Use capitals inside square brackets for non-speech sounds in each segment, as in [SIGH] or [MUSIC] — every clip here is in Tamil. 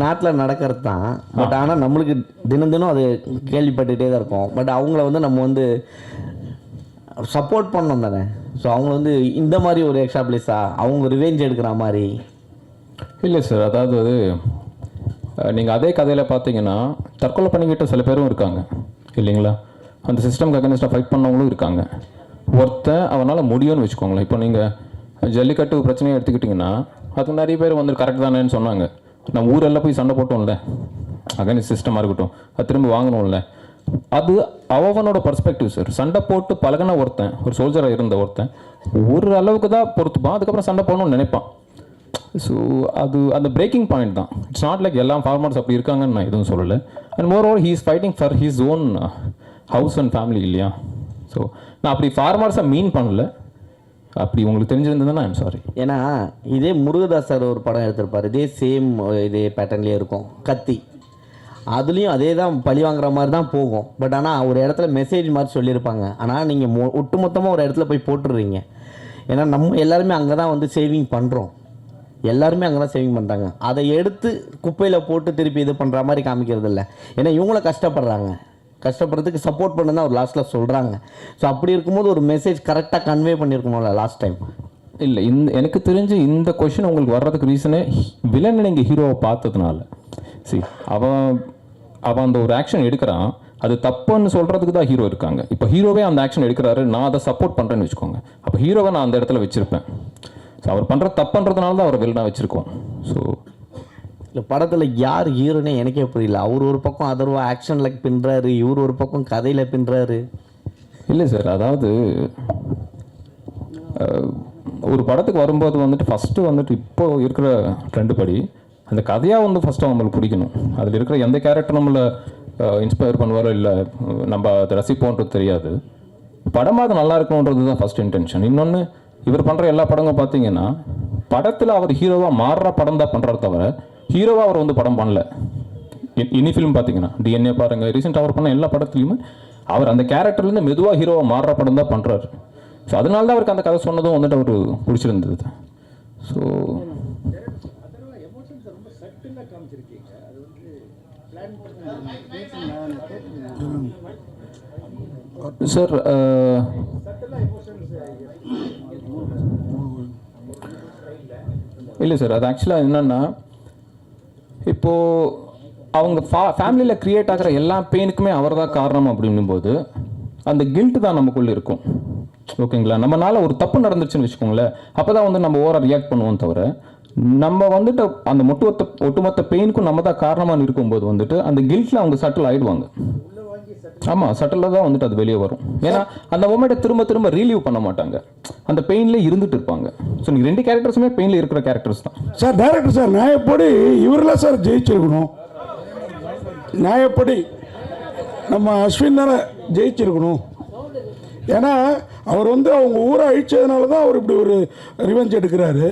நாட்டில் நடக்கிறது தான் பட் ஆனால் நம்மளுக்கு தினம் தினம் அது கேள்விப்பட்டுகிட்டே தான் இருக்கோம். பட் அவங்கள வந்து நம்ம வந்து சப்போர்ட் பண்ணோம் தானே. ஸோ அவங்க வந்து இந்த மாதிரி ஒரு எக்ஸ்ட்ரா பிளேஸா அவங்க ரிவெஞ்ச் எடுக்கிற மாதிரி. இல்லை சார் அதாவது நீங்கள் அதே கதையில் பார்த்தீங்கன்னா தற்கொலை பண்ணிக்கிட்ட சில பேரும் இருக்காங்க. இல்லைங்களா? அந்த சிஸ்டம்க்கு அகேன்ஸ்டாக ஃபைட் பண்ணவங்களும் இருக்காங்க. ஒருத்தன் அவனால் முடியும்னு வச்சுக்கோங்களேன். இப்போ நீங்கள் ஜல்லிக்கட்டு பிரச்சனையை எடுத்துக்கிட்டிங்கன்னா அதுக்கு நிறைய பேர் வந்து கரெக்ட் தானேன்னு சொன்னாங்க. நம்ம ஊரெல்லாம் போய் சண்டை போட்டோம்ல. அகனி சிஸ்டமாக இருக்கட்டும். அது திரும்ப வாங்கணும்ல. அது அவனோட பர்ஸ்பெக்டிவ் சார் சண்டை போட்டு பழகுன ஒருத்தன் ஒரு சோல்ஜராக இருந்த ஒருத்தன் ஒரு அளவுக்கு தான் பொறுத்துப்பான். அதுக்கப்புறம் சண்டை போடணும்னு நினைப்பான். ஸோ அது அந்த பிரேக்கிங் பாயிண்ட் தான். இட்ஸ் நாட் லைக் எல்லா ஃபார்மர்ஸ் அப்படி இருக்காங்கன்னு நான் எதுவும் சொல்லலை. And moreover he is fighting for his own house and family இல்லையா? ஸோ நான் அப்படி ஃபார்மர்ஸை மீன் பண்ணல. அப்படி உங்களுக்கு தெரிஞ்சிருந்ததுன்னா ஐம் சாரி ஏன்னா இதே முருகதாஸ் சார் ஒரு படம் எடுத்திருப்பார். இதே சேம் இதே பேட்டர்ன்லேயே இருக்கும். கத்தி. அதுலேயும் அதே தான் பழி வாங்குற மாதிரி தான் போகும். பட் ஆனால் ஒரு இடத்துல மெசேஜ் மாதிரி சொல்லியிருப்பாங்க. ஆனால் நீங்கள் மொ ஒட்டுமொத்தமாக ஒரு இடத்துல போய் போட்டுடுறீங்க. ஏன்னா நம்ம எல்லாருமே அங்கே தான் வந்து சேவிங் பண்ணுறோம் எல்லாருமே அங்கே தான் சேவிங் பண்ணுறாங்க அதை எடுத்து குப்பையில் போட்டு திருப்பி இது பண்ணுற மாதிரி காமிக்கிறது இல்லை ஏன்னா இவங்கள கஷ்டப்படுறாங்க. கஷ்டப்படுறதுக்கு சப்போர்ட் பண்ண தான் லாஸ்ட்டில் சொல்கிறாங்க ஸோ அப்படி இருக்கும்போது ஒரு மெசேஜ் கரெக்டாக கன்வே பண்ணியிருக்கணும்ல லாஸ்ட் டைம் இல்லை இந்த எனக்கு தெரிஞ்சு இந்த கொஷின் உங்களுக்கு வர்றதுக்கு ரீசனே வில்லன் நீங்கள் ஹீரோவை பார்த்ததுனால. சரி அவன் அவன் அந்த ஒரு ஆக்ஷன் எடுக்கிறான். அது தப்புன்னு சொல்கிறதுக்கு தான் ஹீரோ இருக்காங்க. இப்போ ஹீரோவே அந்த ஆக்ஷன் எடுக்கிறாரு நான் அதை சப்போர்ட் பண்ணுறேன்னு வச்சுக்கோங்க. அப்போ ஹீரோவை நான் அந்த இடத்துல வச்சுருப்பேன். ஸோ அவர் பண்ணுற தப்புன்றதுனால தான் அவர் வில்லனாக வச்சுருக்கோம். ஸோ இல்லை படத்தில் யார் ஹீரோனே எனக்கே புரியல. அவர் ஒரு பக்கம் அதர்வா ஆக்ஷனில் பின்னுறாரு இவர் ஒரு பக்கம் கதையில் பின்னுறாரு இல்லை சார் அதாவது ஒரு படத்துக்கு வரும்போது வந்துட்டு ஃபஸ்ட்டு வந்துட்டு இப்போ இருக்கிற ட்ரெண்டு படி அந்த கதையாக வந்து ஃபஸ்ட்டு நம்மளுக்கு பிடிக்கணும். அதில் இருக்கிற எந்த கேரக்டர் நம்மளை இன்ஸ்பயர் பண்ணுவாரோ இல்லை நம்ம அதை ரசிப்போன்றது தெரியாது. படமாக அது நல்லா இருக்கணுன்றது தான் ஃபஸ்ட் இன்டென்ஷன் இன்னொன்று இவர் பண்ணுற எல்லா படங்களும் பார்த்தீங்கன்னா படத்தில் அவர் ஹீரோவாக மாறுற படம் தான் பண்ணுறாரு தவிர ஹீரோவாக அவர் வந்து படம் பண்ணல. இனி ஃபிலிம் பார்த்தீங்கன்னா டிஎன்ஏ பாருங்க. ரீசெண்டாக அவர் பண்ண எல்லா படத்துலையுமே அவர் அந்த கேரக்டர்லேருந்து மெதுவாக ஹீரோவை மாறுற படம் தான் பண்ணுறாரு ஸோ அதனால தான் அவருக்கு அந்த கதை சொன்னதும் வந்துட்டு அவர் பிடிச்சிருந்தது. ஸோ சார் uh, இல்லை சார் அது ஆக்சுவலாக என்னென்னா இப்போது அவங்க ஃபா ஃபேமிலியில் க்ரியேட் ஆகிற எல்லா பெயினுக்குமே அவர் தான் காரணம் அப்படின்னும் போது அந்த கில்ட்டு தான் நமக்குள்ளே இருக்கும். ஓகேங்களா? நம்மனால ஒரு தப்பு நடந்துச்சுன்னு வச்சுக்கோங்களேன். அப்போ தான் வந்து நம்ம ஓவராக ரியாக்ட் பண்ணுவோம் தவிர நம்ம வந்துட்டு அந்த ஒட்டுமொத்த ஒட்டுமொத்த பெயினுக்கும் நம்ம தான் காரணமாக இருக்கும்போது வந்துட்டு அந்த கில்ட்டில் அவங்க சட்டில் ஆகிடுவாங்க ஆமாம் சட்டலாக தான் வந்துட்டு அது வெளியே வரும். ஏன்னா அந்த மொமெண்ட்டை திரும்ப திரும்ப ரீலீவ் பண்ண மாட்டாங்க. அந்த பெயின்லேயே இருந்துட்டு இருப்பாங்க. ஸோ நீங்கள் ரெண்டு கேரக்டர்ஸுமே பெயினில் இருக்கிற கேரக்டர்ஸ் தான். சார் டேரக்டர் சார் நியாயப்படி இவரெல்லாம் சார் ஜெயிச்சிருக்கணும். நியாயப்படி நம்ம அஸ்வின் தானே ஜெயிச்சிருக்கணும். ஏன்னா அவர் வந்து அவங்க ஊரை அழிச்சதுனால தான் அவர் இப்படி ஒரு ரிவெஞ்ச் எடுக்கிறாரு.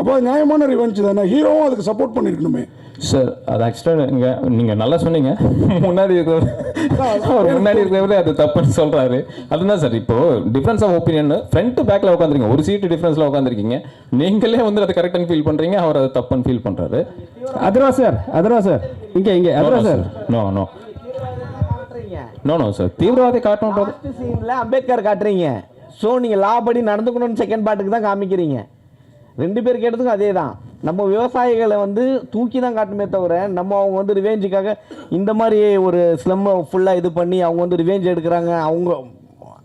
அப்போ நியாயமான ரிவெஞ்ச் தானே? ஹீரோவும் அதுக்கு சப்போர்ட் பண்ணியிருக்கணுமே சார் அது ஆக்சுவலாக நீங்கள் நீங்கள் நல்லா சொன்னீங்க. முன்னாடி இருக்கிறவர் அவர் முன்னாடி இருக்கிறவரே அது தப்புன்னு சொல்கிறாரு அதுதான் சார் இப்போ டிஃப்ரென்ஸ் ஆஃப் ஒப்பீனியன் ஃப்ரண்ட் பேக்கில் உட்காந்துருக்கீங்க ஒரு சீட்டு டிஃப்ரென்ஸில் உட்காந்துருக்கீங்க நீங்களே வந்து அது கரெக்டானு ஃபீல் பண்ணுறீங்க அவர் அது தப்புன்னு ஃபீல் பண்ணுறாரு அதர்வா சார் அதர்வா சார் இங்கே இங்கே Atharvaa sir no no no no sir தீவிரவாதி சீனில் அம்பேத்கர் காட்டுறீங்க. ஸோ நீங்கள் லா படி நடந்துக்கணும்னு செகண்ட் பார்ட்டுக்கு தான் காமிக்கிறீங்க. ரெண்டு பேர் கேட்டதுக்கும் அதே தான் நம்ம விவசாயிகளை வந்து தூக்கி தான் காட்டுமே தவிர நம்ம அவங்க வந்து ரிவேஞ்சுக்காக இந்த மாதிரி ஒரு ஸ்லம்மை ஃபுல்லாக இது பண்ணி அவங்க வந்து ரிவேஞ்ச் எடுக்கிறாங்க. அவங்க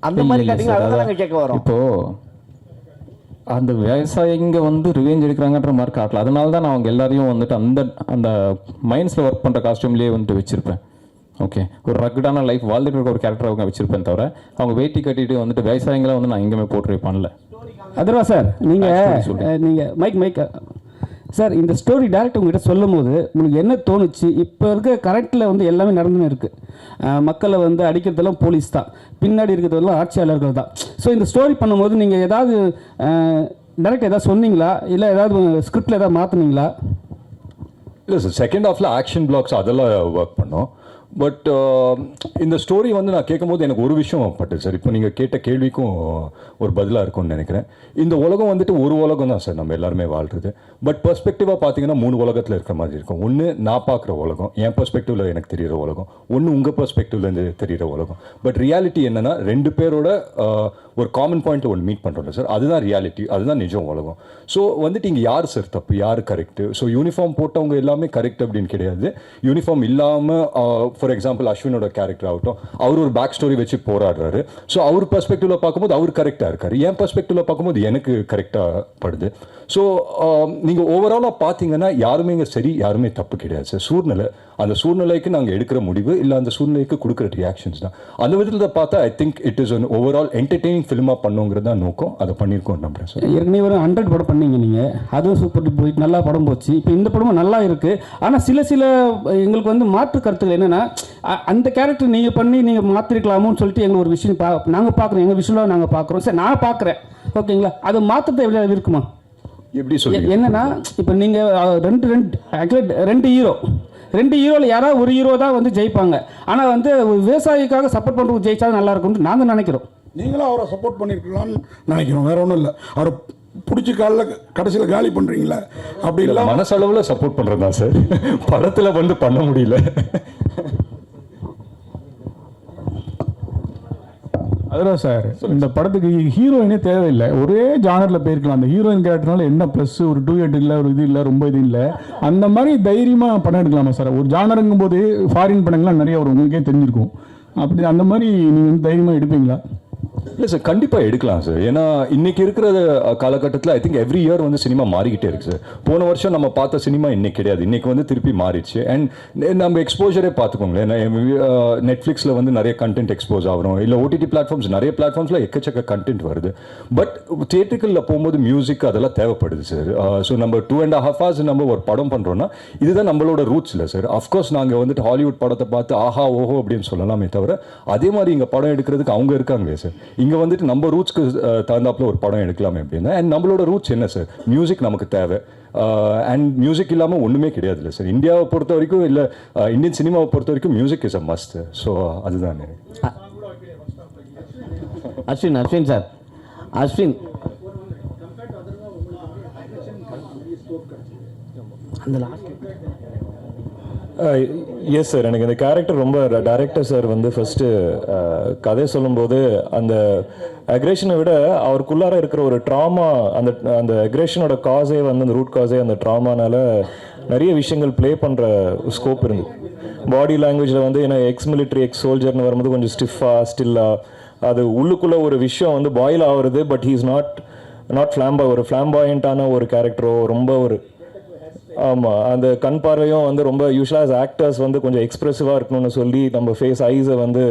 அந்த மாதிரி இல்ல காட்டிங்க சார், அதை அதான் நாங்கள் கேட்க வரோம். இப்போ அந்த விவசாயிங்க வந்து ரிவெஞ்ச் எடுக்கிறாங்கன்ற மாதிரி காட்டல. அதனால தான் நான் அவங்க எல்லாரையும் வந்துட்டு அந்த அந்த மைண்ட்ஸில் ஒர்க் பண்ணுற காஸ்டியூம்லேயே வந்துட்டு வச்சிருப்பேன். ஓகே ஒரு ரக்கடான லைஃப் வாழ்ந்துட்டு இருக்க ஒரு கேரக்டர் அவங்க வச்சிருப்பேன் தவிர அவங்க வேட்டி கட்டிட்டு வந்துட்டு விவசாயிங்களை வந்து நான் எங்கேயுமே போர்ட்ரே பண்ணல. அதர்வா சார் நீங்கள். நீங்கள் மைக் மைக் சார் இந்த ஸ்டோரி டேரக்ட் உங்ககிட்ட சொல்லும் போது உங்களுக்கு என்ன தோணுச்சு? இப்போ இருக்க கரெக்டில் வந்து எல்லாமே நடந்துன்னு இருக்குது மக்களை வந்து அடிக்கிறதெல்லாம் போலீஸ் தான். பின்னாடி இருக்கிறதெல்லாம் ஆட்சியாளர்கள் தான். ஸோ இந்த ஸ்டோரி பண்ணும்போது நீங்கள் ஏதாவது டேரக்ட் ஏதாவது சொன்னீங்களா? இல்லை ஏதாவது ஸ்கிரிப்டில் ஏதாவது மாற்றுனீங்களா இல்லை சார் செகண்ட் ஹாஃபில் ஆக்ஷன் பிளாக்ஸ் அதெல்லாம் ஒர்க் பண்ணோம். பட் இந்த ஸ்டோரி வந்து நான் கேட்கும்போது எனக்கு ஒரு விஷயம் பட்டுது சார். இப்போ நீங்கள் கேட்ட கேள்விக்கும் ஒரு பதிலாக இருக்கும்னு நினைக்கிறேன். இந்த உலகம் வந்துட்டு ஒரு உலகம் தான் சார். நம்ம எல்லாருமே வாழ்றது. பட் பர்ஸ்பெக்டிவாக பார்த்தீங்கன்னா மூணு உலகத்தில் இருக்கிற மாதிரி இருக்கும். ஒன்று நான் பார்க்குற உலகம் என் பர்ஸ்பெக்டிவில் எனக்கு தெரிகிற உலகம். ஒன்று உங்கள் பர்ஸ்பெக்டிவ்லேருந்து தெரிகிற உலகம். பட் ரியாலிட்டி என்னென்னா ரெண்டு பேரோட ஒரு காமன் பாயிண்ட்ல ஒன்று மீட் பண்ணுறோம்ல சார். அதுதான் ரியாலிட்டி அதுதான் நிஜம் உலகம். ஸோ வந்துட்டு இங்கே யார் சார் தப்பு? யார் கரெக்ட் ஸோ யூனிஃபார்ம் போட்டவங்க எல்லாமே கரெக்ட் அப்படின்னு கிடையாது. யூனிஃபார்ம் இல்லாமல் ஃபார் எக்ஸாம்பிள் அஸ்வினோட கேரக்டர் ஆகட்டும் அவர் ஒரு பேக் ஸ்டோரி வச்சு போராடுறாரு. ஸோ அவர் பெர்ஸ்பெக்டிவ்ல பார்க்கும்போது அவர் கரெக்டாக இருக்காரு. என் பெர்ஸ்பெக்டிவ்ல பார்க்கும்போது எனக்கு கரெக்டாக படுது. ஸோ நீங்கள் ஓவராலாக பார்த்தீங்கன்னா யாருமே இங்கே சரி யாருமே தப்பு கிடையாது. சார் சூழ்நிலை அந்த சூழ்நிலைக்கு நாங்கள் எடுக்கிற முடிவு இல்லை அந்த சூழ்நிலைக்கு கொடுக்குற ரியாக்ஷன்ஸ் தான். அந்த விதத்தில் பார்த்தா I think it is one overall entertaining ஃபிலிமாக பண்ணுங்கிறது தான் நோக்கம். அதை பண்ணியிருக்கோம் நம்புறேன் சார் ஏற்கனவே ஒரு ஹண்ட்ரட் படம் பண்ணீங்க நீங்கள் அதுவும் சூப்பர் போயிட்டு நல்லா படம் போச்சு. இப்போ இந்த படமும் நல்லா இருக்குது ஆனால் சில சில எங்களுக்கு வந்து மாற்று கருத்துக்கள் என்னென்னா அந்த கேரக்டர் நீங்கள் பண்ணி நீங்கள் மாற்றிருக்கலாமோன்னு சொல்லிட்டு எங்களுக்கு ஒரு விஷயம் பா நாங்கள் பார்க்குறோம் எங்கள் விஷயம் நாங்கள் பார்க்குறோம் சரி நான் பார்க்குறேன் ஓகேங்களா அதை மாற்றத்தை எப்படி இருக்குமா எப்படி சொல்லுங்க என்னன்னா இப்போ நீங்கள் ரெண்டு ரெண்டு ஆக்சுவலி ரெண்டு ஹீரோ ரெண்டு ஹீரோவில் யாராவது ஒரு ஹீரோ தான் வந்து ஜெயிப்பாங்க. ஆனால் வந்து விவசாயிக்காக சப்போர்ட் பண்ணுறவங்க ஜெயிச்சா நல்லா இருக்கும்னு நாங்கள் நினைக்கிறோம். நீங்களும் அவரை சப்போர்ட் பண்ணியிருக்கலாம்னு நினைக்கிறோம். வேற ஒன்றும் இல்லை. அவரை பிடிச்சி காலில் கடைசியில் காலி பண்ணுறீங்களா அப்படி இல்லை மனசளவில் சப்போர்ட் பண்ணுறது தான் சார். படத்தில் வந்து பண்ண முடியல. அதுதான் சார். இந்த படத்துக்கு ஹீரோயினே தேவையில்லை. ஒரே ஜானரில் போயிருக்கலாம். அந்த ஹீரோயின் கேரக்டர்னால என்ன ப்ளஸ் ஒரு டூ எட் இல்லை ஒரு இது இல்லை ரொம்ப இது இல்லை. அந்த மாதிரி தைரியமாக படம் எடுக்கலாமா சார்? ஒரு ஜானருங்கும் போது ஃபாரின் படங்கள்லாம் நிறைய வரும். உங்களுக்கே தெரிஞ்சிருக்கும். அப்படி அந்த மாதிரி நீங்கள் வந்து தைரியமாக எடுப்பீங்களா? இல்லை சார் கண்டிப்பாக எடுக்கலாம் சார். ஏன்னா இன்றைக்கி இருக்கிற காலகட்டத்தில் ஐ திங்க் எவ்ரி இயர் வந்து சினிமா மாறிக்கிட்டே இருக்கு சார். போன வருஷம் நம்ம பார்த்த சினிமா இன்றைக்கி கிடையாது. இன்றைக்கி வந்து திருப்பி மாறிடுச்சு. அண்ட் நம்ம எக்ஸ்போஜரே பார்த்துக்கோங்களேன். நெட்ஃப்ளிக்ஸில் வந்து நிறைய கண்டென்ட் எக்ஸ்போஸ் ஆகிறோம் இல்லை ஓடிடி பிளாட்ஃபார்ம்ஸ் நிறைய பிளாட்ஃபார்ம்ஸில் எக்கச்சக்க கண்டென்ட் வருது. பட் தியேட்டர்களில் போகும்போது மியூசிக் அதெல்லாம் தேவைப்படுது சார். ஸோ நம்ம டூ அண்ட் ஹாஃப் ஹவர்ஸ் நம்ம ஒரு படம் பண்ணுறோன்னா இதுதான் நம்மளோட ரூட்ஸ் இல்லை சார். அஃப்கோர்ஸ் நாங்கள் வந்துட்டு ஹாலிவுட் படத்தை பார்த்து ஆஹா ஓஹோ அப்படின்னு சொல்லலாமே தவிர அதே மாதிரி இங்கே படம் எடுக்கிறதுக்கு அவங்க இருக்காங்க சார். இங்கே வந்துட்டு நம்ம ரூட்ஸ்க்கு தகுந்தாப்புல ஒரு படம் எடுக்கலாமே அப்படின்னா அண்ட் நம்மளோட ரூட்ஸ் என்ன சார் மியூசிக் நமக்கு தேவை. அண்ட் மியூசிக் இல்லாமல் ஒன்றுமே கிடையாது இல்லை சார் இந்தியாவை பொறுத்த வரைக்கும் இல்லை இந்தியன் சினிமாவை பொறுத்த வரைக்கும் music is a must so அதுதான். அஸ்வின் அஸ்வின் சார் அஸ்வின். அந்த லாஸ்ட் எஸ் சார் எனக்கு இந்த கேரக்டர் ரொம்ப டைரக்டர் சார் வந்து ஃபஸ்ட்டு கதை சொல்லும்போது அந்த அக்ரேஷனை விட அவருக்குள்ளார இருக்கிற ஒரு ட்ராமா அந்த அந்த அக்ரேஷனோட காஸே வந்து அந்த ரூட் காஸே அந்த ட்ராமானால நிறைய விஷயங்கள் ப்ளே பண்ணுற ஸ்கோப் இருந்து பாடி லாங்குவேஜில் வந்து ஏன்னா எக்ஸ் மிலிட்ரி எக்ஸ் சோல்ஜர்னு வரும்போது கொஞ்சம் ஸ்டிஃபாக ஸ்டில்லாக அது உள்ளுக்குள்ளே ஒரு விஷயம் வந்து பாயில் ஆகுறது but he is not not ஃப்ளாம்பா ஒரு ஃப்ளாம்பாயண்ட்டான ஒரு கேரக்டரோ ரொம்ப ஒரு ஆமாம் அந்த கண் பார்வையும் வந்து ரொம்ப யூஸ்வலாக ஆஸ் ஆக்டர்ஸ் வந்து கொஞ்சம் எக்ஸ்ப்ரெசிவாக இருக்கணும்னு சொல்லி நம்ம ஃபேஸ் ஐஸை வந்து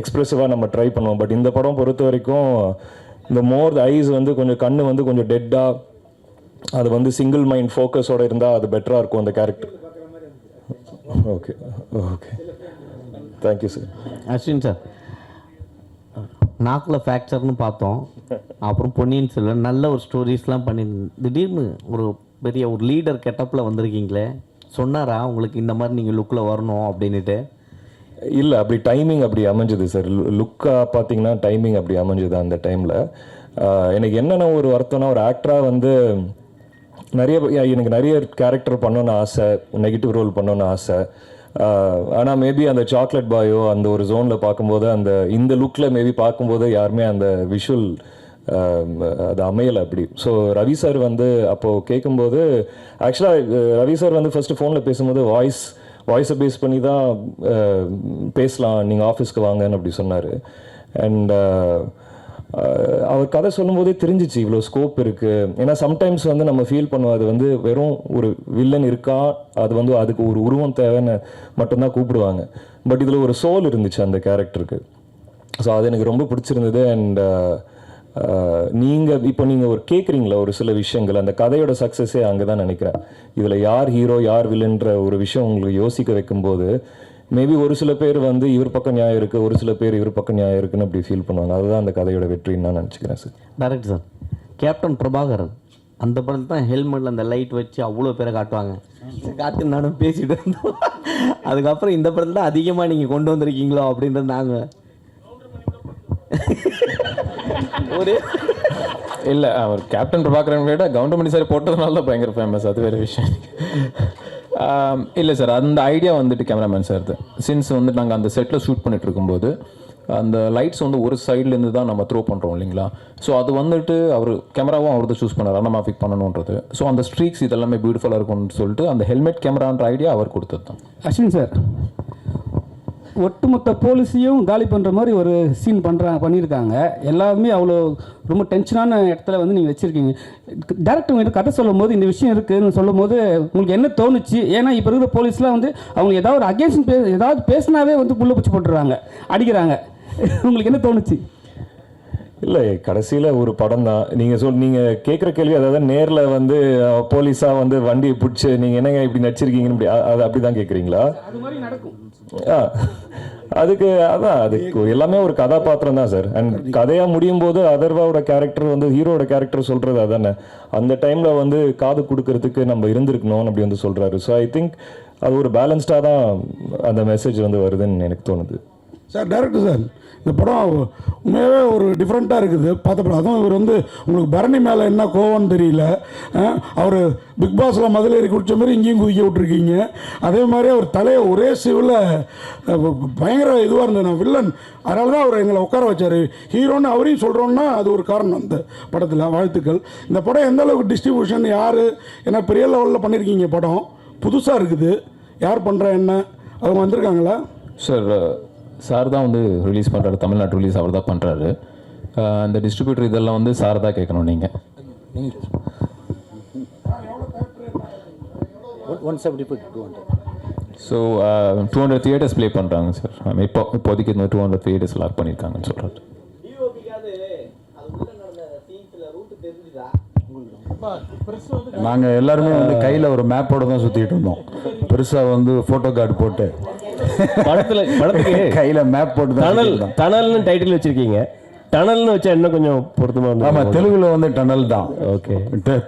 எக்ஸ்ப்ரெசிவாக நம்ம ட்ரை பண்ணுவோம். பட் இந்த படம் பொறுத்த வரைக்கும் இந்த மோர் த ஐஸ் வந்து கொஞ்சம் கண் வந்து கொஞ்சம் டெட்டாக அது வந்து சிங்கிள் மைண்ட் ஃபோக்கஸோட இருந்தால் அது பெட்டராக இருக்கும் அந்த character okay okay thank you sir Ashwin sir நாக்கில் ஃபேக்சர்னு பார்த்தோம். அப்புறம் பொன்னியின் செல்வன் நல்ல ஒரு ஸ்டோரிஸ்லாம் பண்ணி திடீர்னு ஒரு பெரிய ஒரு லீடர் கெட்டப்பில் வந்திருக்கீங்களே? சொன்னாரா? உங்களுக்கு இந்த மாதிரி நீங்கள் லுக்கில் வரணும் அப்படின்ட்டு இல்லை அப்படி டைமிங் அப்படி அமைஞ்சது சார் லுக்காக பார்த்தீங்கன்னா டைமிங் அப்படி அமைஞ்சது அந்த டைமில் எனக்கு என்னென்ன ஒரு வருத்தம்னா ஒரு ஆக்டராக வந்து நிறைய எனக்கு நிறைய கேரக்டர் பண்ணணும்னு ஆசை நெகட்டிவ் ரோல் பண்ணணும்னு ஆசை. ஆனால் மேபி அந்த சாக்லேட் பாயோ அந்த ஒரு ஜோனில் பார்க்கும்போது அந்த இந்த லுக்கில் மேபி பார்க்கும்போது யாருமே அந்த விஷுவல் அது அமையலை அப்படி. ஸோ ரவி சார் வந்து அப்போது கேட்கும்போது ஆக்சுவலாக ரவி சார் வந்து ஃபஸ்ட்டு ஃபோனில் பேசும்போது வாய்ஸ் வாய்ஸை பேஸ் பண்ணி தான் பேசலாம் நீங்கள் ஆஃபீஸ்க்கு வாங்கன்னு அப்படி சொன்னார். அண்ட் அவர் கதை சொல்லும்போதே தெரிஞ்சிச்சு இவ்வளோ ஸ்கோப் இருக்குது ஏன்னா சம்டைம்ஸ் வந்து நம்ம ஃபீல் பண்ணுவோம் அது வந்து வெறும் ஒரு வில்லன் இருக்கா அது வந்து அதுக்கு ஒரு உருவம் தேவைன்னு மட்டும்தான் கூப்பிடுவாங்க. பட் இதில் ஒரு சோல் இருந்துச்சு அந்த கேரக்டருக்கு ஸோ அது எனக்கு ரொம்ப பிடிச்சிருந்தது அண்ட் நீங்கள் இப்போ நீங்கள் ஒரு கேட்குறீங்களா ஒரு சில விஷயங்கள்? அந்த கதையோட சக்ஸஸே அங்கே தான் நினைக்கிறேன். இதில் யார் ஹீரோ யார் வில்லன்ற ஒரு விஷயம் உங்களுக்கு யோசிக்க வைக்கும்போது மேபி ஒரு சில பேர் வந்து இவர் பக்கம் நியாயம் இருக்குது ஒரு சில பேர் இவர் பக்கம் நியாயம் இருக்குன்னு அப்படி ஃபீல் பண்ணுவாங்க. அதுதான் அந்த கதையோட வெற்றின்னு நான் நினச்சிக்கிறேன் sir director sir captain Prabhakaran அந்த படத்தில் தான் ஹெல்மெட்டில் அந்த லைட் வச்சு அவ்வளோ பேரை காட்டுவாங்க. சரி, காட்டு நானும் பேசிட்டு இருந்தோம். அதுக்கப்புறம் இந்த படத்தில் தான் அதிகமாக நீங்கள் கொண்டு வந்திருக்கீங்களோ அப்படின்றது நாங்கள் ஒரு இல்லை அவர் கேப்டன் பிரபாகரன் விட கவுண்டமணி சார் போட்டதுனால தான் பயங்கர ஃபேமஸ் அது வேறு விஷயம். இல்லை சார் அந்த ஐடியா வந்துட்டு கேமராமேன் சார் சின்ஸ் வந்து நாங்கள் அந்த செட்டில் ஷூட் பண்ணிட்டு இருக்கும்போது அந்த லைட்ஸ் வந்து ஒரு சைட்லேருந்து தான் நம்ம த்ரோ பண்ணுறோம் இல்லைங்களா? ஸோ அது வந்துட்டு அவர் கேமராவும் அவர் தான் சூஸ் பண்ணார் அனமாஃபிக் பண்ணணுன்றது ஸோ அந்த ஸ்ட்ரீக்ஸ் இதெல்லாமே பியூட்டிஃபுல்லாக இருக்கும்னு சொல்லிட்டு அந்த ஹெல்மெட் கேமரான்ற ஐடியா அவர் கொடுத்தது தான். அஸ்வின் சார் ஒட்டுமொத்த போலீஸையும் காலி பண்ணுற மாதிரி ஒரு சீன் பண்ணுறாங்க பண்ணியிருக்காங்க. எல்லாருமே அவ்வளோ ரொம்ப டென்ஷனான இடத்துல வந்து நீங்கள் வச்சுருக்கீங்க. டேரக்டர் உங்கள்கிட்ட கதை சொல்லும் போது இந்த விஷயம் இருக்குதுன்னு சொல்லும் போது உங்களுக்கு என்ன தோணுச்சு? ஏன்னா இப்போ இருக்கிற போலீஸ்லாம் வந்து அவங்க ஏதாவது ஒரு அகேன்ஸ்ட் பே ஏதாவது பேசினாவே வந்து புள்ள பிடிச்சி போட்டுடுறாங்க. அடிக்கிறாங்க. [LAUGHS] உங்களுக்கு என்ன தோணுச்சு? இல்லை கடைசியில் ஒரு படம் தான் நீங்கள் சொல் நீங்கள் கேட்குற கேள்வி அதாவது நேரில் வந்து போலீஸாக வந்து வண்டியை பிடிச்சி நீங்கள் என்னங்க இப்படி நடிச்சிருக்கீங்கன்னு இப்படி அது அப்படி தான் கேட்குறீங்களா ஆ அதுக்கு அதான் அதுக்கு எல்லாமே ஒரு கதாபாத்திரம் தான் சார். அண்ட் கதையாக முடியும் போது அதர்வாவோட கேரக்டர் வந்து ஹீரோட கேரக்டர் சொல்கிறது அதானே. அந்த டைமில் வந்து காது கொடுக்கறதுக்கு நம்ம இருந்திருக்கணும்னு அப்படி வந்து சொல்கிறாரு ஸோ ஐ திங்க் அது ஒரு பேலன்ஸ்டாக தான் அந்த மெசேஜ் வந்து வருதுன்னு எனக்கு தோணுது. சார் டேரக்டர் சார் இந்த படம் உண்மையாகவே ஒரு டிஃப்ரெண்ட்டாக இருக்குது. பார்த்தப்ப அதுவும் இவர் வந்து உங்களுக்கு பரணி மேலே என்ன கோவம்னு தெரியல. அவர் பிக் பாஸில் மதுரை ஏறி குடிச்ச மாதிரி இங்கேயும் குதிக்க விட்டுருக்கீங்க. அதே மாதிரி அவர் தலையை ஒரே சிவில் பயங்கர இதுவாக இருந்தது. நான் வில்லன் அதனால தான் அவர் எங்களை உட்கார வச்சார். ஹீரோன்னு அவரையும் சொல்கிறோன்னா அது ஒரு காரணம் இந்த படத்தில். வாழ்த்துக்கள். இந்த படம் எந்த அளவுக்கு டிஸ்ட்ரிபியூஷன் யார்? ஏன்னா பெரிய லெவலில் பண்ணியிருக்கீங்க படம். புதுசாக இருக்குது. யார் பண்ணுறா என்ன? அவங்க வந்திருக்காங்களா? சார் சார் தான் வந்து ரிலீஸ் பண்ணுறாரு தமிழ்நாட்டு ரிலீஸ் அவர் தான் பண்ணுறாரு அந்த டிஸ்ட்ரிபியூட்டர் இதெல்லாம் வந்து சார் தான் கேட்கணும் நீங்கள் one seventy five two hundred so two hundred theatres play பண்ணுறாங்க சார். இப்போ இப்போதைக்கு இந்த டூ ஹண்ட்ரட் தியேட்டர்ஸ் லாக் பண்ணியிருக்காங்கன்னு சொல்கிறாரு நாங்கள் எல்லாருமே வந்து கையில் ஒரு மேப்போட தான் சுற்றிட்டு இருந்தோம். பெருசாக வந்து ஃபோட்டோ கார்டு போட்டு. படத்துல படத்துக்கு கையில் மேப் போட்டு டனல். டனல்னு டைட்டில் வச்சிருக்கீங்க. டனல்னு வச்சா இன்னும் கொஞ்சம் பொருத்தமா ஆமா. தெலுங்குல வந்து டனல் தான். ஓகே.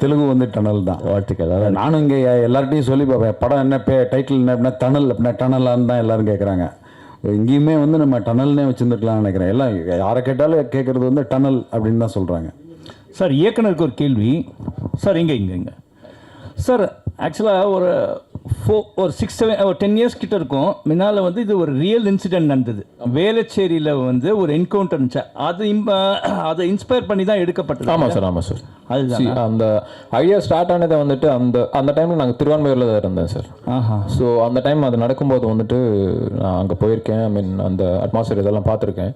தெலுங்கு வந்து டனல் தான். வாழ்த்துக்கள் நானும் இங்கே எல்லார்ட்டையும் சொல்லி பார்ப்பேன் படம் என்ன பே டைட்டில் என்ன அப்படின்னா டனல் அப்படின்னா டனலான்னு தான் எல்லாரும் கேட்குறாங்க இங்கேயுமே வந்து நம்ம டனல்னே வச்சுருந்துருக்கலாம்னு நினைக்கிறேன். எல்லாம் யாரை கேட்டாலும் கேட்குறது வந்து டனல் அப்படின்னு தான் சொல்கிறாங்க சார் இயக்குனருக்கு ஒரு கேள்வி. சார் இங்கே இங்கே இங்கே. சார் ஆக்சுவலாக ஒரு ஃபோ ஒரு சிக்ஸ் செவன் ஒரு டென் இயர்ஸ் கிட்ட இருக்கும். முன்னால் வந்து இது ஒரு ரியல் இன்சிடென்ட் நடந்தது. வேளச்சேரியில் வந்து ஒரு என்கவுண்டர் இருந்துச்சு. அது இம்ப அதை இன்ஸ்பயர் பண்ணி தான் எடுக்கப்பட்டது. ஆமாம் சார் ஆமாம் சார். அதுதான். அந்த ஐடியா ஸ்டார்ட் ஆனதை வந்துட்டு அந்த அந்த டைமில் நாங்கள் திருவான்மையூரில் தான் இருந்தேன் சார். ஆஹா. ஸோ அந்த டைம் அது நடக்கும்போது வந்துட்டு நான் அங்கே போயிருக்கேன். ஐ மீன் அந்த அட்மாஸ்பியர் இதெல்லாம் பார்த்துருக்கேன்.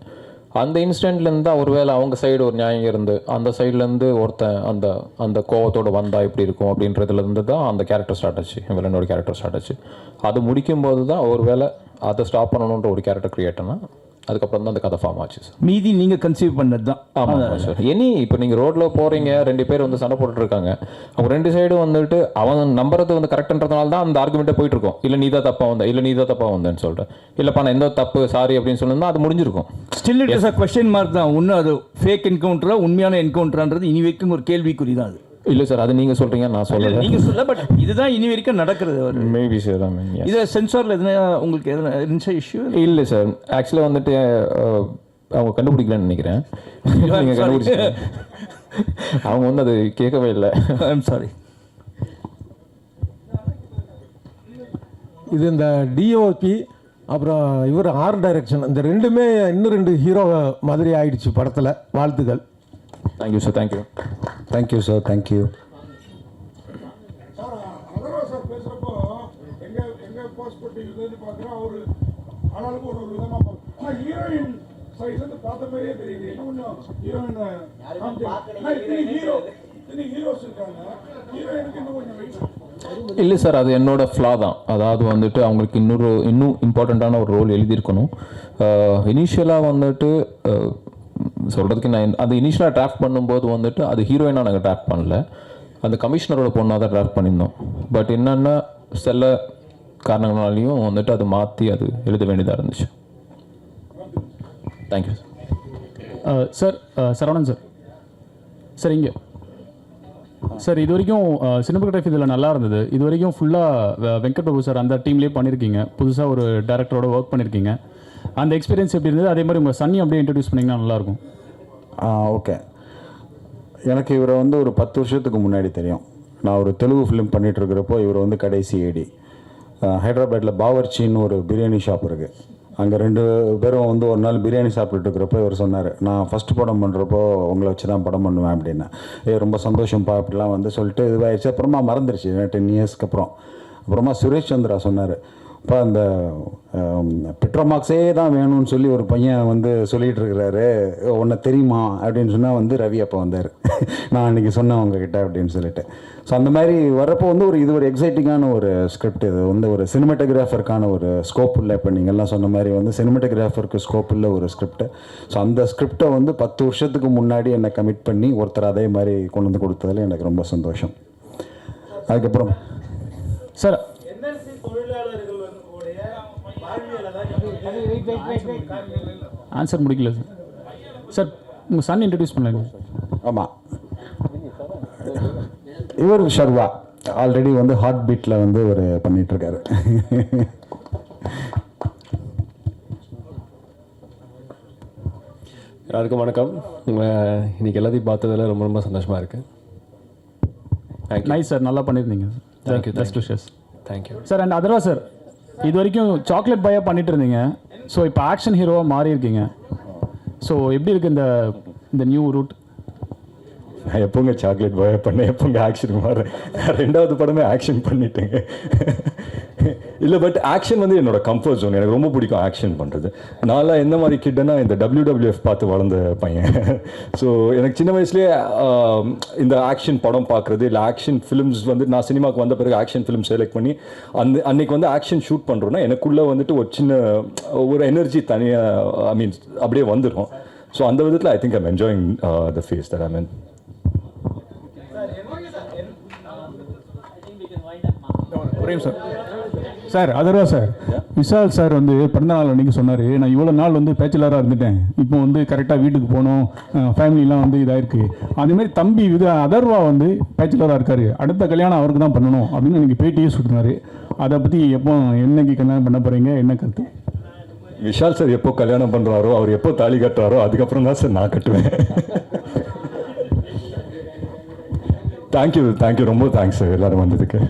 அந்த இன்சிடெண்ட்லேருந்து தான் ஒருவேளை அவங்க சைடு ஒரு நியாயம் இருந்து அந்த சைட்லேருந்து ஒருத்தன் அந்த அந்த கோவத்தோடு வந்தால் எப்படி இருக்கும் அப்படின்றதுலேருந்து தான் அந்த கேரக்டர் ஸ்டார்ட் ஆச்சு. வில்லனோட கேரக்டர் ஸ்டார்ட் ஆச்சு. அது முடிக்கும்போது தான் ஒருவேளை அதை ஸ்டாப் பண்ணணுன்ற ஒரு கேரக்டர் க்ரியேட் ஆனால் அதுக்கப்புறம் தான் அந்த கதை ஃபார்ம் ஆச்சு சார் மீதி நீங்கள் கன்சீவ் பண்ணது தான் ஆமாம் சார் எனி இப்போ நீங்கள் ரோட்டில் போகிறீங்க ரெண்டு பேர் வந்து சண்டை போட்டுட்டு இருக்காங்க அவங்க ரெண்டு சைடும் வந்துட்டு அவன் நம்புறது வந்து கரெக்ட்ன்றதுனால தான் அந்த ஆர்குமெண்ட்டே போயிட்டு இருக்கும் இல்லை நீ தான் தப்பாக வந்த இல்லை நீ தான் தப்பாக வந்தேன்னு சொல்லிட்டு இல்லைப்பா நான் எந்த தப்பு சாரி அப்படின்னு சொன்னா அது முடிஞ்சிருக்கும். Still it is a question mark தான். ஒன்று அது ஃபேக் என்கவுண்டரா உண்மையான என்கவுண்டரான்றது இனி வரைக்கும் ஒரு கேள்விக்குறி தான் அது. இல்லை சார் அது நீங்கள் சொல்கிறீங்க நான் சொல்லலை. நீங்கள் சொல்ல பட் இதுதான் இனி வரைக்கும் நடக்கிறது ஒரு மேபி சார் இதில் சென்சாரில் எதுனா உங்களுக்கு எதுனா இருந்துச்சா இஷ்யூ இல்லை சார் ஆக்சுவலாக வந்துட்டு அவங்க கண்டுபிடிக்கலன்னு நினைக்கிறேன். நீங்கள் sorry. கண்டுபிடிச்சீங்க அவங்க வந்து அது கேட்கவே இல்லை. ஐம் சாரி இது இந்த டிஓபி அப்புறம் இவர் ஆர் டைரக்ஷன் இந்த ரெண்டுமே இன்னும் ரெண்டு ஹீரோ மாதிரி ஆயிடுச்சு படத்தில் வாழ்த்துக்கள். Thank you sir thank you thank you sir thank you sir sir இத்தனை ஹீரோஸ் இருக்காங்க. ஹீரோயினுக்கு இன்னும் கொஞ்சம் வெயிட் இல்லை சார் அது என்னோட ஃப்ளா தான். அதாவது வந்துட்டு அவங்களுக்கு இன்னொரு இன்னும் இம்பார்ட்டண்ட்டான ஒரு ரோல் எழுதியிருக்கணும். இனிஷியலாக வந்துட்டு சொல்கிறதுக்கு நான் அது இனிஷியலாக ட்ராப் பண்ணும்போது வந்துட்டு அது ஹீரோயினாக நாங்கள் ட்ராப் பண்ணல. அந்த கமிஷனரோட பொண்ணாக தான் ட்ராப் பண்ணியிருந்தோம். பட் என்னென்னா சில காரணங்களாலையும் வந்துட்டு அது மாற்றி அது எழுத வேண்டியதாக இருந்துச்சு. Thank you sir sir Saravanan sir sir இங்கே. சார் இது வரைக்கும் சினிமோகிராஃபி இதில் நல்லா இருந்தது. இது வரைக்கும் ஃபுல்லாக வெங்கட் பிரபு சார் அந்த டீம்லேயே பண்ணியிருக்கீங்க புதுசாக ஒரு டேரக்டரோட ஒர்க் பண்ணியிருக்கீங்க அந்த எக்ஸ்பீரியன்ஸ் எப்படி இருந்தது? அதே மாதிரி உங்கள் சன்னி அப்படியே இன்ட்ரடியூஸ் பண்ணிங்கன்னா நல்லாயிருக்கும் ஆ ஓகே. எனக்கு இவரை வந்து ஒரு பத்து வருஷத்துக்கு முன்னாடி தெரியும். நான் ஒரு தெலுங்கு ஃபிலிம் பண்ணிகிட்ருக்கிறப்போ இவர் வந்து கடைசி ஏடி ஹைதராபாத்தில் பாவர்ச்சின்னு ஒரு பிரியாணி ஷாப் இருக்குது அங்கே ரெண்டு பேரும் வந்து ஒரு நாள் பிரியாணி சாப்பிட்டுட்டு இருக்கிறப்போ இவர் சொன்னார் நான் ஃபஸ்ட்டு படம் பண்ணுறப்போ உங்களை வச்சு தான் படம் பண்ணுவேன் அப்படின்னு. ஏ ரொம்ப சந்தோஷம்ப்பா அப்படிலாம் வந்து சொல்லிட்டு இதுவாகிடுச்சு அப்புறமா மறந்துருச்சு டென் இயர்ஸ்க்கு அப்புறம். அப்புறமா சுரேஷ் சந்திரா சொன்னார் இப்போ அந்த பெட்ரோமாக்ஸே தான் வேணும்னு சொல்லி ஒரு பையன் வந்து சொல்லிகிட்டு இருக்கிறாரு உன்னை தெரியுமா? அப்படின்னு சொன்னால் வந்து ரவி அப்போ வந்தார். [LAUGHS] நான் அன்றைக்கி சொன்னேன் உங்ககிட்ட அப்படின்னு சொல்லிட்டு. ஸோ அந்த மாதிரி வரப்போ வந்து ஒரு இது ஒரு எக்ஸைட்டிங்கான ஒரு ஸ்கிரிப்ட் இது. வந்து ஒரு சினிமாட்டோகிராஃபருக்கான ஒரு ஸ்கோப் இல்லை இப்போ நீங்கள்லாம் சொன்ன மாதிரி வந்து சினிமாட்டோகிராஃபருக்கு ஸ்கோப் இல்லை ஒரு ஸ்கிரிப்ட் ஸோ அந்த ஸ்கிரிப்டை வந்து பத்து வருஷத்துக்கு முன்னாடி என்னை கமிட் பண்ணி ஒருத்தர் அதே மாதிரி கொண்டு வந்து கொடுத்ததுல எனக்கு ரொம்ப சந்தோஷம். அதுக்கப்புறம் சார் ஆன்சர் முடிக்கல சார் சார் உங்கள் சன் இன்ட்ரடியூஸ் பண்ணல ஆமாம் இவர் ஷர்வா. ஆல்ரெடி வந்து ஹார்ட் பீட்டில் வந்து ஒரு பண்ணிட்டு இருக்காரு எல்லாருக்கும் வணக்கம். உங்கள் இன்னைக்கு எல்லாத்தையும் பார்த்ததுல ரொம்ப ரொம்ப சந்தோஷமாக இருக்கு. தேங்க்யூ நைஸ் சார் நல்லா பண்ணியிருந்தீங்க. You, best wishes thank you sir and Atharvaa sir இது வரைக்கும் சாக்லேட் பாயாக பண்ணிட்டு இருந்தீங்க ஸோ இப்போ ஆக்ஷன் ஹீரோவாக மாறி இருக்கீங்க ஸோ எப்படி இருக்கு இந்த இந்த நியூ ரூட் நான் எப்போங்க சாக்லேட் பாயாக பண்ணேன் எப்போங்க ஆக்ஷன் மாறேன் ரெண்டாவது படமே ஆக்ஷன் பண்ணிட்டேங்க. இல்லை பட் ஆக்ஷன் வந்து என்னோட கம்ஃபர்ட் ஜோன் எனக்கு ரொம்ப பிடிக்கும் ஆக்ஷன் பண்ணுறது நான்லாம் எந்த மாதிரி கிட்டனா இந்த WWF பார்த்து வளர்ந்த பையன். [LAUGHS] ஸோ எனக்கு சின்ன வயசுலேயே இந்த ஆக்ஷன் படம் பார்க்குறது இல்லை ஆக்ஷன் ஃபிலிம்ஸ் வந்து நான் சினிமாவுக்கு வந்த பிறகு ஆக்ஷன் ஃபிலிம் செலக்ட் பண்ணி அந்த அன்னைக்கு வந்து ஆக்ஷன் ஷூட் பண்ணுறோன்னா எனக்குள்ளே வந்துட்டு ஒரு சின்ன ஒரு எனர்ஜி தனியாக ஐ மீன் அப்படியே வந்துடும் ஸோ அந்த விதத்தில் I think I'm enjoying the phase that I mean ஒரே sir sir Atharvaa sir. Vishal sir வந்து பிறந்த நாள் அன்றைக்கி சொன்னார். நான் இவ்வளோ நாள் வந்து பேச்சுலராக இருந்துட்டேன். இப்போ வந்து கரெக்டாக வீட்டுக்கு போகணும் ஃபேமிலிலாம் வந்து இதாயிருக்கு. அதேமாரி தம்பி இது அதர்வா வந்து பேச்சுலராக இருக்கார். அடுத்த கல்யாணம் அவருக்கு தான் பண்ணணும் அப்படின்னு எனக்கு பேட்டியே சொல்லினாரு அதை பற்றி எப்போ என்னைக்கு கல்யாணம் பண்ண போகிறீங்க என்ன கருத்து? விஷால் சார் எப்போ கல்யாணம் பண்றாரோ அவர் எப்போ தாலி கட்டுறாரோ அதுக்கப்புறம் தான் சார் நான் கட்டுவேன். [LAUGHS] தேங்க்யூ தேங்க்யூ ரொம்ப தேங்க்ஸ் சார் எல்லாரும் வந்ததுக்கு.